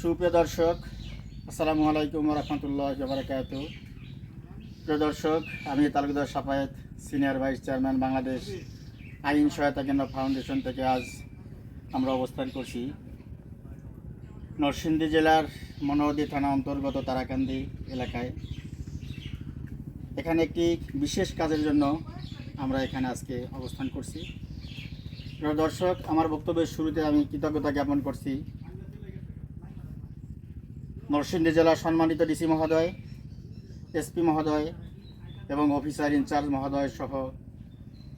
সুপ্রিয় দর্শক, আসসালামু আলাইকুম রহমতুল্লাহ বারাকাত প্রিয় দর্শক, আমি Talukdar Safayet senior vice chairman Bangladesh আইন সহায়তা কেন্দ্র ফাউন্ডেশন থেকে আজ আমরা অবস্থান করছি। নরসিংদী জেলার মনোহরদী থানা অন্তর্গত তারাকান্দি এলাকায়। এখানে একটি বিশেষ কাজের জন্য আমরা এখানে আজকে অবস্থান করছি। দর্শক, আমার বক্তব্যের শুরুতে আমি কৃতজ্ঞতা জ্ঞাপন করছি। নরসিংদী জেলার সম্মানিত ডিসি মহোদয়, এসপি মহোদয় এবং অফিসার ইনচার্জ মহোদয় সহ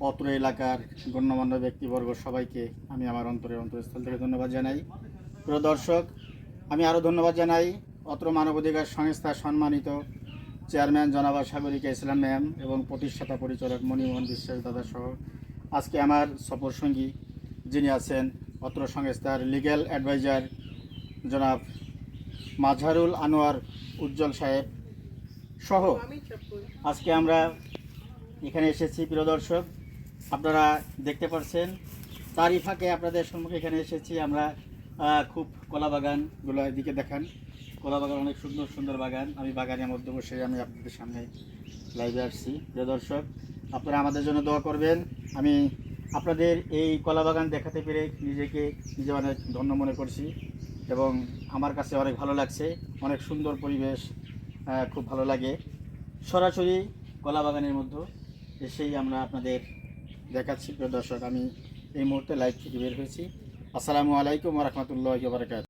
অত্র এলাকার গণ্যমান্য ব্যক্তিবর্গ সবাইকে আমি আমার অন্তরের অন্তরস্থল থেকে ধন্যবাদ জানাই। প্রিয় দর্শক, আমি আরও ধন্যবাদ জানাই অত্র মানবাধিকার সংস্থার সম্মানিত চেয়ারম্যান জনাবা সাগরিকা ইসলাম ম্যাম এবং প্রতিষ্ঠাতা পরিচালক মণিমোহন বিশ্বাস দাদা সহ আজকে আমার সফর সঙ্গী যিনি আছেন অত্র সংস্থার লিগ্যাল অ্যাডভাইজার জনাব মাঝারুল আনোয়ার উজ্জ্বল সাহেব সহ। আজকে আমরা এখানে এসেছি, প্রিয় দর্শক। আপনারা দেখতে পাচ্ছেন তারই ফাঁকে আপনাদের সম্মুখে এখানে এসেছি আমরা। খুব কলা বাগানগুলো এদিকে দেখান। কলা বাগান অনেক সুন্দর সুন্দর বাগান। আমি বাগানের মধ্যে বসে আমি আপনাদের সামনে লাইভে আসছি, প্রিয় দর্শক। আপনারা আমাদের জন্য দোয়া করবেন। আমি আপনাদের এই কলা বাগান দেখাতে পেরে নিজেকে নিজে অনেক ধন্য মনে করছি। এবং আমার কাছে অনেক ভালো লাগছে। অনেক সুন্দর পরিবেশ খুব ভালো লাগে। সরাসরি কলা বাগানের মধ্যে এসেই আমরা আপনাদের দেখাচ্ছি। প্রিয় দর্শক, আমি এই মুহূর্তে লাইভ থেকে বের হয়েছি। আসসালামু আলাইকুম রহমতুল্লাহ বারকাত